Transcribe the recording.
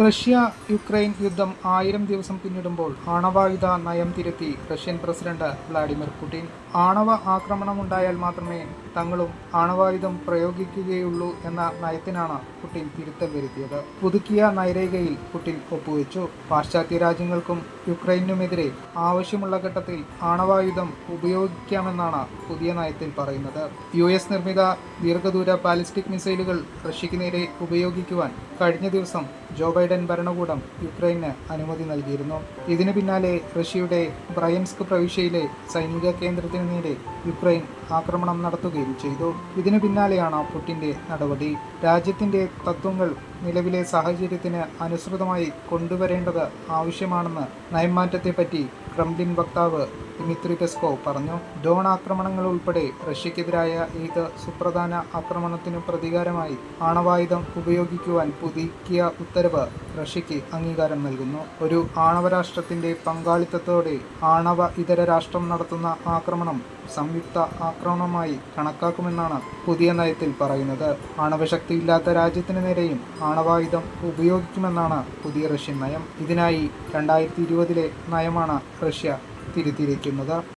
Russia Ukraine യുദ്ധം ആയിരം ദിവസം പിന്നിടുമ്പോൾ ആണവായുധ നയം തിരുത്തി റഷ്യൻ പ്രസിഡന്റ് വ്ളാഡിമിർ പുടിൻ. ആണവ ആക്രമണമുണ്ടായാൽ മാത്രമേ തങ്ങളും ആണവായുധം പ്രയോഗിക്കുകയുള്ളൂ എന്ന നയത്തിനാണ് പുടിൻ തിരുത്തം വരുത്തിയത്. പുതുക്കിയ നയരേഖയിൽ പുടിൻ ഒപ്പുവെച്ചു. പാശ്ചാത്യ രാജ്യങ്ങൾക്കും യുക്രൈനുമെതിരെ ആവശ്യമുള്ള ഘട്ടത്തിൽ ആണവായുധം ഉപയോഗിക്കാമെന്നാണ് പുതിയ നയത്തിൽ പറയുന്നത്. യു എസ് നിർമ്മിത ദീർഘദൂര ബാലിസ്റ്റിക് മിസൈലുകൾ റഷ്യക്ക് നേരെ ഉപയോഗിക്കുവാൻ കഴിഞ്ഞ ദിവസം ജോ ബൈഡൻ ഭരണകൂടം യുക്രൈന് അനുമതി നൽകിയിരുന്നു. ഇതിനു പിന്നാലെ റഷ്യയുടെ ബ്രയൻസ്ക് പ്രവിശ്യയിലെ സൈനിക കേന്ദ്രത്തിന് നേരെ യുക്രൈൻ ആക്രമണം നടത്തുകയും ചെയ്തു. ഇതിനു പിന്നാലെയാണ് പുടിന്റെ നടപടി. രാജ്യത്തിന്റെ തത്വങ്ങൾ നിലവിലെ സാഹചര്യത്തിന് അനുസൃതമായി കൊണ്ടുവരേണ്ടത് ആവശ്യമാണെന്ന് നയംമാറ്റത്തെപ്പറ്റി ക്രംലിൻ വക്താവ് ദിമിത്രി പെസ്കോവ് പറഞ്ഞു ഡോൺ ആക്രമണങ്ങൾ ഉൾപ്പെടെ റഷ്യക്കെതിരായ ഏത് സുപ്രധാന ആക്രമണത്തിനു പ്രതികാരമായി ആണവായുധം ഉപയോഗിക്കുവാൻ പുതുക്കിയ ഉത്തരവ് റഷ്യയ്ക്ക് അംഗീകാരം നൽകുന്നു. ഒരു ആണവ രാഷ്ട്രത്തിന്റെ പങ്കാളിത്തത്തോടെ ആണവ ഇതര രാഷ്ട്രം നടത്തുന്ന ആക്രമണം സംയുക്ത ആക്രമണമായി കണക്കാക്കുമെന്നാണ് പുതിയ നയത്തിൽ പറയുന്നത്. ആണവശക്തിയില്ലാത്ത രാജ്യത്തിന് നേരെയും ആണവായുധം ഉപയോഗിക്കുമെന്നാണ് പുതിയ റഷ്യൻ നയം. ഇതിനായി രണ്ടായിരത്തി ഇരുപതിലെ നയമാണ് റഷ്യ തിരുത്തിയിരിക്കുന്നത്